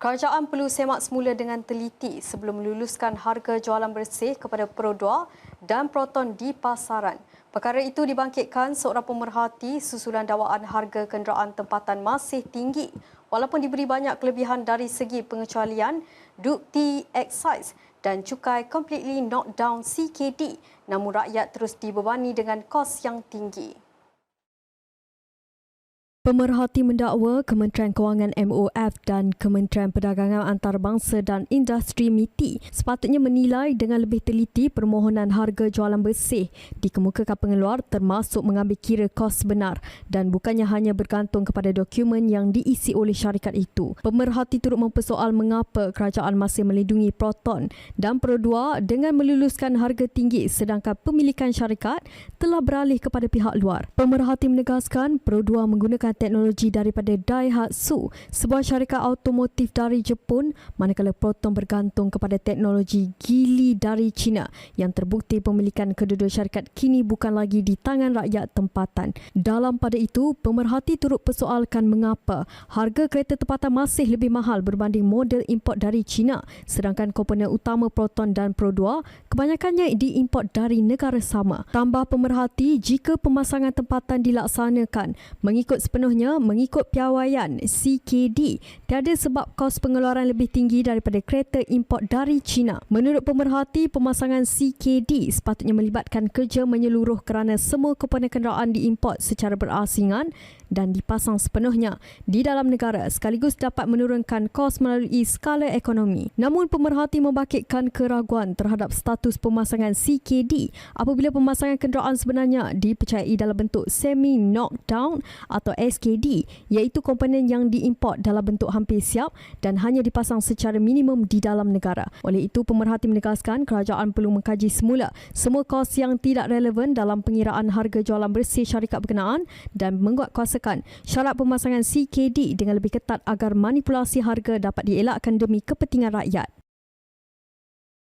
Kerajaan perlu semak semula dengan teliti sebelum meluluskan harga jualan bersih kepada Pro 2 dan Proton di pasaran. Perkara itu dibangkitkan seorang pemerhati susulan dakwaan harga kenderaan tempatan masih tinggi walaupun diberi banyak kelebihan dari segi pengecualian, dukti excise dan cukai completely knockdown CKD namun rakyat terus dibebani dengan kos yang tinggi. Pemerhati mendakwa Kementerian Kewangan MOF dan Kementerian Perdagangan Antarabangsa dan Industri MITI sepatutnya menilai dengan lebih teliti permohonan harga jualan bersih dikemukakan pengeluar termasuk mengambil kira kos benar dan bukannya hanya bergantung kepada dokumen yang diisi oleh syarikat itu. Pemerhati turut mempersoal mengapa kerajaan masih melindungi Proton dan Pro 2 dengan meluluskan harga tinggi sedangkan pemilikan syarikat telah beralih kepada pihak luar. Pemerhati menegaskan Pro 2 menggunakan menggunakan teknologi daripada Daihatsu, sebuah syarikat automotif dari Jepun, manakala Proton bergantung kepada teknologi Geely dari China yang terbukti pemilikan kedua-dua syarikat kini bukan lagi di tangan rakyat tempatan. Dalam pada itu, pemerhati turut persoalkan mengapa harga kereta tempatan masih lebih mahal berbanding model import dari China sedangkan komponen utama Proton dan Pro 2 kebanyakannya diimport dari negara sama. Tambah pemerhati, jika pemasangan tempatan dilaksanakan mengikut sepenuhnya sepenuhnya mengikut piawaian CKD tiada sebab kos pengeluaran lebih tinggi daripada kereta import dari China. Menurut pemerhati, pemasangan CKD sepatutnya melibatkan kerja menyeluruh kerana semua komponen kenderaan diimport secara berasingan dan dipasang sepenuhnya di dalam negara sekaligus dapat menurunkan kos melalui skala ekonomi. Namun pemerhati membangkitkan keraguan terhadap status pemasangan CKD apabila pemasangan kenderaan sebenarnya dipercayai dalam bentuk semi knockdown atau SKD iaitu komponen yang diimport dalam bentuk hampir siap dan hanya dipasang secara minimum di dalam negara. Oleh itu pemerhati menegaskan kerajaan perlu mengkaji semula semua kos yang tidak relevan dalam pengiraan harga jualan bersih syarikat berkenaan dan menguat kuasa menggunakan syarat pemasangan CKD dengan lebih ketat agar manipulasi harga dapat dielakkan demi kepentingan rakyat.